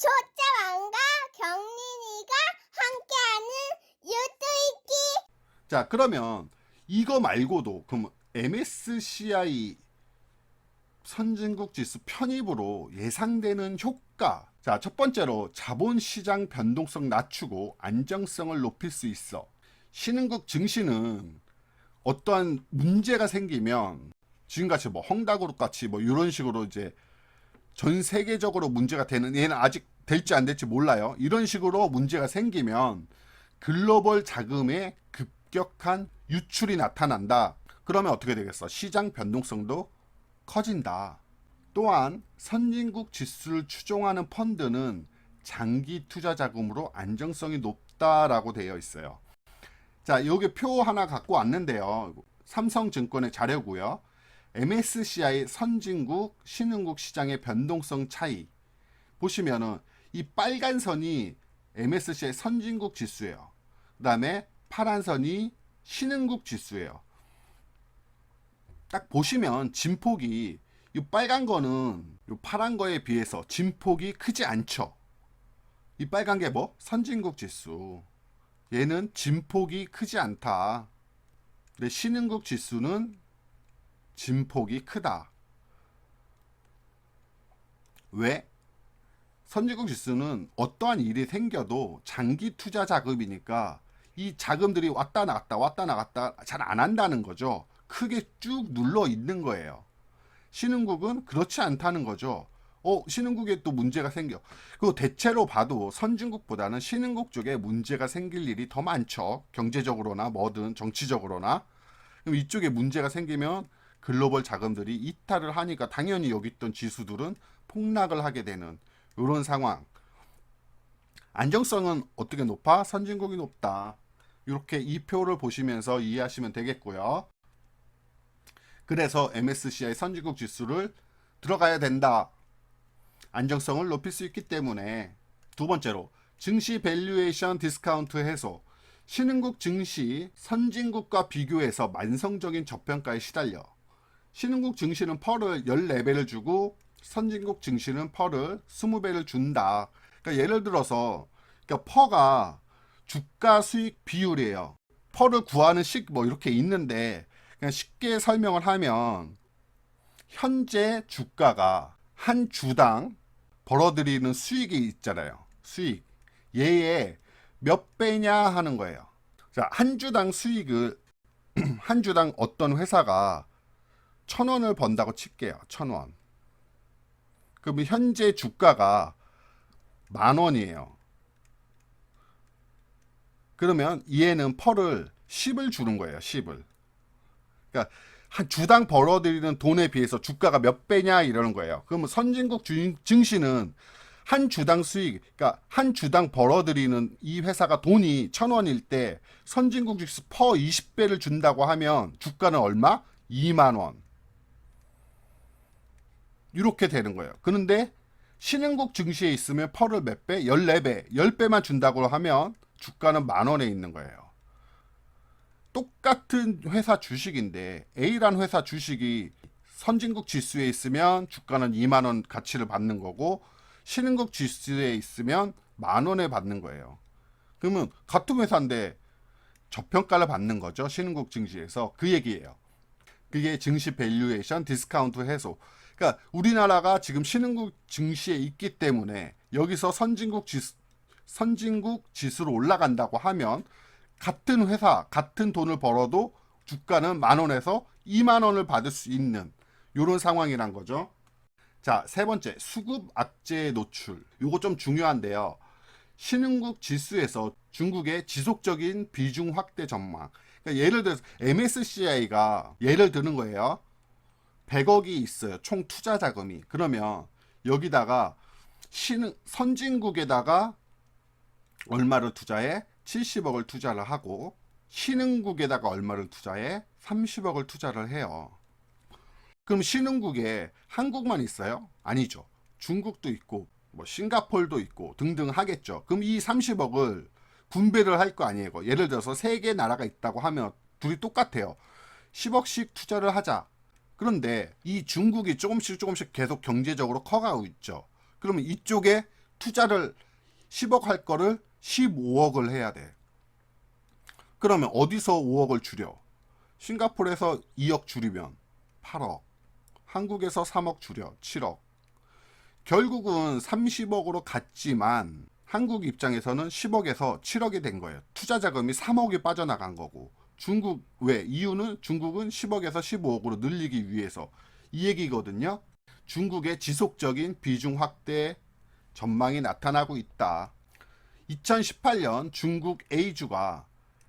조짜왕과 경린이가 함께하는 유튜브기 자, 그러면 이거 말고도 그럼 MSCI 선진국 지수 편입으로 예상되는 효과. 자, 첫 번째로 자본시장 변동성 낮추고 안정성을 높일 수 있어. 신흥국 증시는 어떠한 문제가 생기면 지금같이 뭐 헝다그룹 같이 뭐 이런 식으로 이제 전 세계적으로 문제가 되는 얘는 아직 될지 안 될지 몰라요. 이런 식으로 문제가 생기면 글로벌 자금의 급격한 유출이 나타난다. 그러면 어떻게 되겠어? 시장 변동성도 커진다. 또한 선진국 지수를 추종하는 펀드는 장기 투자 자금으로 안정성이 높다라고 되어 있어요. 자, 여기 표 하나 갖고 왔는데요. 삼성증권의 자료고요. MSCI 선진국, 신흥국 시장의 변동성 차이. 보시면은 이 빨간 선이 MSCI 선진국 지수예요. 그 다음에 파란 선이 신흥국 지수예요. 딱 보시면 진폭이 이 빨간 거는 이 파란 거에 비해서 진폭이 크지 않죠. 이 빨간 게 뭐? 선진국 지수. 얘는 진폭이 크지 않다. 근데 신흥국 지수는 진폭이 크다. 왜? 선진국 지수는 어떠한 일이 생겨도 장기 투자 자금이니까 이 자금들이 왔다 나갔다 왔다 나갔다 잘 안 한다는 거죠. 크게 쭉 눌러 있는 거예요. 신흥국은 그렇지 않다는 거죠. 어, 신흥국에 또 문제가 생겨. 그리고 대체로 봐도 선진국보다는 신흥국 쪽에 문제가 생길 일이 더 많죠. 경제적으로나 뭐든 정치적으로나. 그럼 이쪽에 문제가 생기면 글로벌 자금들이 이탈을 하니까 당연히 여기 있던 지수들은 폭락을 하게 되는 이런 상황. 안정성은 어떻게 높아? 선진국이 높다. 이렇게 이 표를 보시면서 이해하시면 되겠고요. 그래서 MSCI 선진국 지수를 들어가야 된다. 안정성을 높일 수 있기 때문에 두 번째로 증시 밸류에이션 디스카운트 해소 신흥국 증시 선진국과 비교해서 만성적인 저평가에 시달려 신흥국 증시는 펄을 14배를 주고 선진국 증시는 펄을 20배를 준다. 그러니까 예를 들어서 그러니까 퍼가 주가 수익 비율이에요. 펄을 구하는 식 뭐 이렇게 있는데 그냥 쉽게 설명을 하면 현재 주가가 한 주당 벌어들이는 수익이 있잖아요. 수익. 얘의 몇 배냐 하는 거예요. 자, 한 주당 수익을 한 주당 어떤 회사가 천 원을 번다고 칠게요. 천 원. 그러면 현재 주가가 만 원이에요. 그러면 얘는 펄을 10을 주는 거예요. 10을. 그러니까 한 주당 벌어들이는 돈에 비해서 주가가 몇 배냐 이러는 거예요. 그러면 선진국 주- 증시는 한 주당 수익, 그러니까 한 주당 벌어들이는 이 회사가 돈이 천 원일 때 선진국 주식 퍼 20배를 준다고 하면 주가는 얼마? 2만 원. 이렇게 되는 거예요. 그런데 신흥국 증시에 있으면 펄을 몇 배? 14배, 10배만 준다고 하면 주가는 만 원에 있는 거예요. 똑같은 회사 주식인데 A란 회사 주식이 선진국 지수에 있으면 주가는 2만 원 가치를 받는 거고 신흥국 지수에 있으면 만 원에 받는 거예요. 그러면 같은 회사인데 저평가를 받는 거죠. 신흥국 증시에서 그 얘기예요. 그게 증시 밸류에이션 디스카운트 해소. 그러니까 우리나라가 지금 신흥국 증시에 있기 때문에 여기서 선진국 지수 선진국 지수로 올라간다고 하면 같은 회사, 같은 돈을 벌어도 주가는 만 원에서 2만 원을 받을 수 있는 이런 상황이란 거죠. 자, 세 번째, 수급 악재의 노출. 요거 좀 중요한데요. 신흥국 지수에서 중국의 지속적인 비중 확대 전망. 그러니까 예를 들어서 MSCI가 예를 드는 거예요. 100억이 있어요. 총 투자 자금이. 그러면 여기다가 신흥 선진국에다가 얼마를 투자해? 70억을 투자를 하고 신흥국에다가 얼마를 투자해? 30억을 투자를 해요. 그럼 신흥국에 한국만 있어요? 아니죠. 중국도 있고 뭐 싱가폴도 있고 등등 하겠죠. 그럼 이 30억을 분배를 할 거 아니에요. 예를 들어서 세 개 나라가 있다고 하면 둘이 똑같아요. 10억씩 투자를 하자. 그런데 이 중국이 조금씩 조금씩 계속 경제적으로 커가고 있죠. 그러면 이쪽에 투자를 10억 할 거를 15억을 해야 돼. 그러면 어디서 5억을 줄여? 싱가포르에서 2억 줄이면 8억. 한국에서 3억 줄여 7억. 결국은 30억으로 갔지만 한국 입장에서는 10억에서 7억이 된 거예요. 투자 자금이 3억이 빠져나간 거고. 중국 왜? 이유는 중국은 10억에서 15억으로 늘리기 위해서 이 얘기거든요. 중국의 지속적인 비중 확대 전망이 나타나고 있다. 2018년 중국 A주가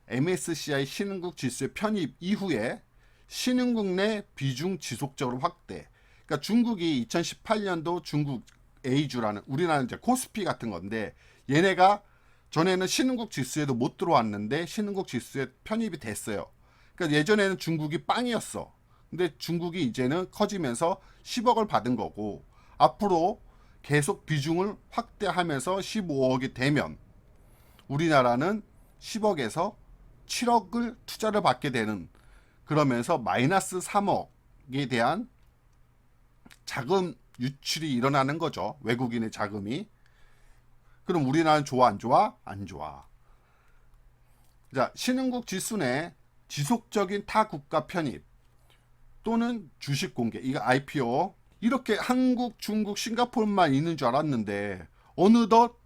MSCI 신흥국 지수의 편입 이후에 신흥국 내 비중 지속적으로 확대. 그러니까 중국이 2018년도 중국 A주라는 우리나라는 이제 코스피 같은 건데 얘네가 전에는 신흥국 지수에도 못 들어왔는데 신흥국 지수에 편입이 됐어요. 그러니까 예전에는 중국이 빵이었어. 근데 중국이 이제는 커지면서 10억을 받은 거고 앞으로 계속 비중을 확대하면서 15억이 되면 우리나라는 10억에서 7억을 투자를 받게 되는 그러면서 마이너스 3억에 대한 자금 유출이 일어나는 거죠. 외국인의 자금이. 그럼 우리나라는 좋아 안 좋아? 안 좋아. 자, 신흥국 지수 내 지속적인 타 국가 편입 또는 주식 공개. 이거 IPO. 이렇게 한국, 중국, 싱가포르만 있는 줄 알았는데 어느덧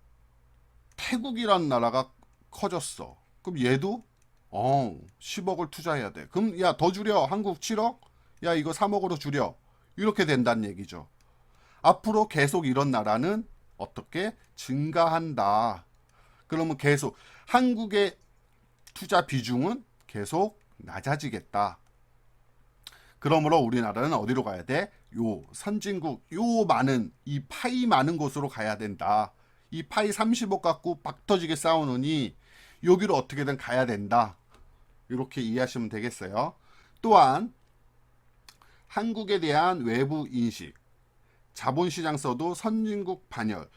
태국이라는 나라가 커졌어. 그럼 얘도 어, 10억을 투자해야 돼. 그럼 야, 더 줄여. 한국 7억? 야, 이거 3억으로 줄여. 이렇게 된다는 얘기죠. 앞으로 계속 이런 나라는 어떻게 증가한다. 그러면 계속 한국의 투자 비중은 계속 낮아지겠다. 그러므로 우리나라는 어디로 가야 돼? 요 선진국 요 많은 이 파이 많은 곳으로 가야 된다. 이 파이 30억 갖고 박 터지게 싸우느니 여기로 어떻게든 가야 된다. 이렇게 이해하시면 되겠어요. 또한 한국에 대한 외부 인식, 자본시장서도 선진국 반열,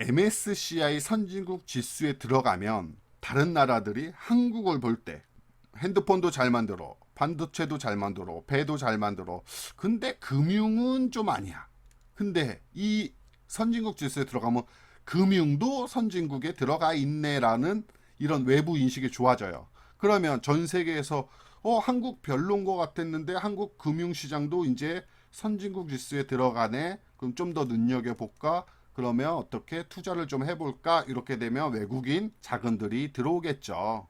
MSCI 선진국 지수에 들어가면 다른 나라들이 한국을 볼 때 핸드폰도 잘 만들어, 반도체도 잘 만들어, 배도 잘 만들어. 근데 금융은 좀 아니야. 근데 이 선진국 지수에 들어가면 금융도 선진국에 들어가 있네라는 이런 외부 인식이 좋아져요. 그러면 전 세계에서 어 한국 별론 것 같았는데 한국 금융시장도 이제 선진국 지수에 들어가네. 그럼 좀 더 눈여겨 볼까? 그러면 어떻게 투자를 좀 해볼까? 이렇게 되면 외국인 자금들이 들어오겠죠.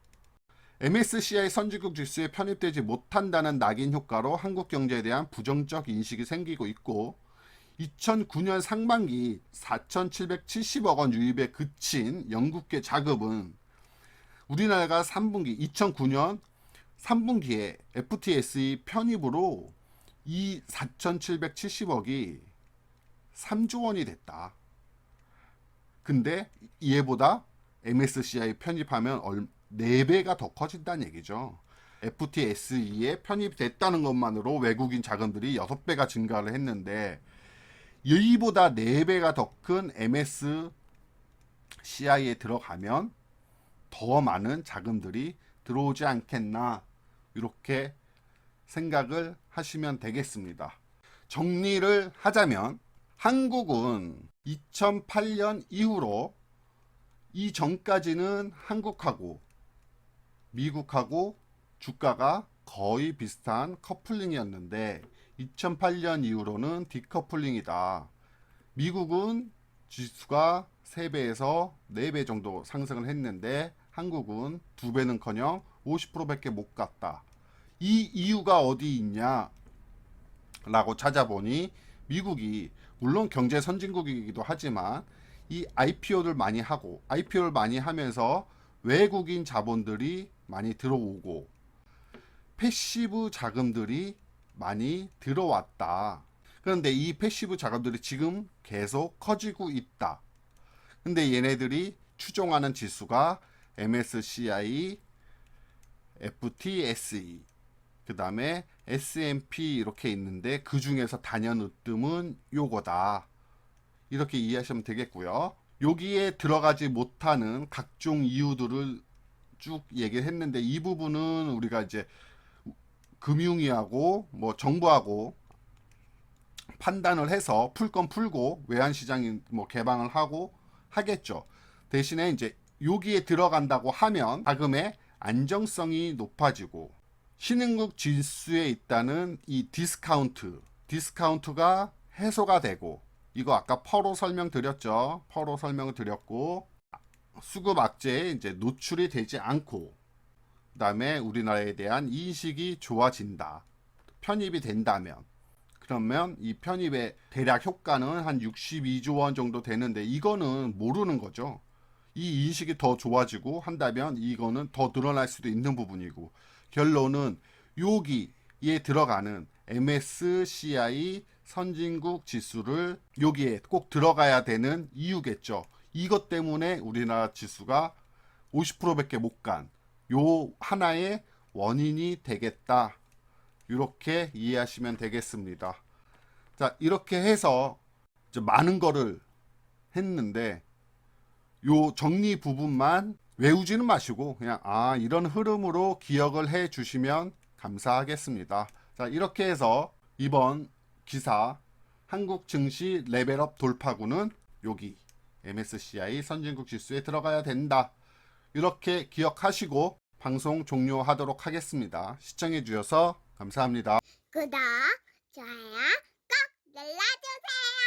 MSCI 선진국 지수에 편입되지 못한다는 낙인 효과로 한국 경제에 대한 부정적 인식이 생기고 있고 2009년 상반기 4,770억 원 유입에 그친 영국계 자금은 우리나라가 3분기 2009년 3분기에 FTSE 편입으로 이 4,770억이 3조 원이 됐다. 근데 얘보다 MSCI 편입하면 얼, 4배가 더 커진다는 얘기죠. FTSE에 편입됐다는 것만으로 외국인 자금들이 6배가 증가를 했는데 여기보다 4배가 더 큰 MSCI에 들어가면 더 많은 자금들이 들어오지 않겠나 이렇게 생각을 하시면 되겠습니다. 정리를 하자면 한국은 2008년 이후로 이 전까지는 한국하고 미국하고 주가가 거의 비슷한 커플링이었는데 2008년 이후로는 디커플링이다. 미국은 지수가 3배에서 4배 정도 상승을 했는데 한국은 2배는커녕 50%밖에 못 갔다. 이 이유가 어디 있냐? 라고 찾아보니 미국이 물론 경제 선진국이기도 하지만 이 IPO를 많이 하고 IPO를 많이 하면서 외국인 자본들이 많이 들어오고 패시브 자금들이 많이 들어왔다. 그런데 이 패시브 자금들이 지금 계속 커지고 있다. 근데 얘네들이 추종하는 지수가 MSCI, FTSE, 그 다음에 S&P 이렇게 있는데 그 중에서 단연 으뜸은 요거다. 이렇게 이해하시면 되겠고요. 여기에 들어가지 못하는 각종 이유들을 쭉 얘기를 했는데 이 부분은 우리가 이제 금융위하고 뭐 정부하고 판단을 해서 풀 건 풀고 외환 시장이 뭐 개방을 하고 하겠죠. 대신에 이제 여기에 들어간다고 하면 자금의 안정성이 높아지고 신흥국 지수에 있다는 이 디스카운트, 디스카운트가 해소가 되고 이거 아까 퍼로 설명드렸죠. 퍼로 설명을 드렸고 수급 악재에 이제 노출이 되지 않고 그다음에 우리나라에 대한 인식이 좋아진다. 편입이 된다면 그러면 이 편입의 대략 효과는 한 62조 원 정도 되는데 이거는 모르는 거죠. 이 인식이 더 좋아지고 한다면 이거는 더 늘어날 수도 있는 부분이고 결론은 여기에 들어가는 MSCI 선진국 지수를 여기에 꼭 들어가야 되는 이유겠죠. 이것 때문에 우리나라 지수가 50%밖에 못 간 요 하나의 원인이 되겠다. 이렇게 이해하시면 되겠습니다. 자, 이렇게 해서 많은 거를 했는데 요 정리 부분만 외우지는 마시고 그냥 아 이런 흐름으로 기억을 해 주시면 감사하겠습니다. 자 이렇게 해서 이번 기사 한국 증시 레벨업 돌파구는 여기 MSCI 선진국 지수에 들어가야 된다. 이렇게 기억하시고 방송 종료하도록 하겠습니다. 시청해 주셔서 감사합니다. 구독, 좋아요 꼭 눌러주세요.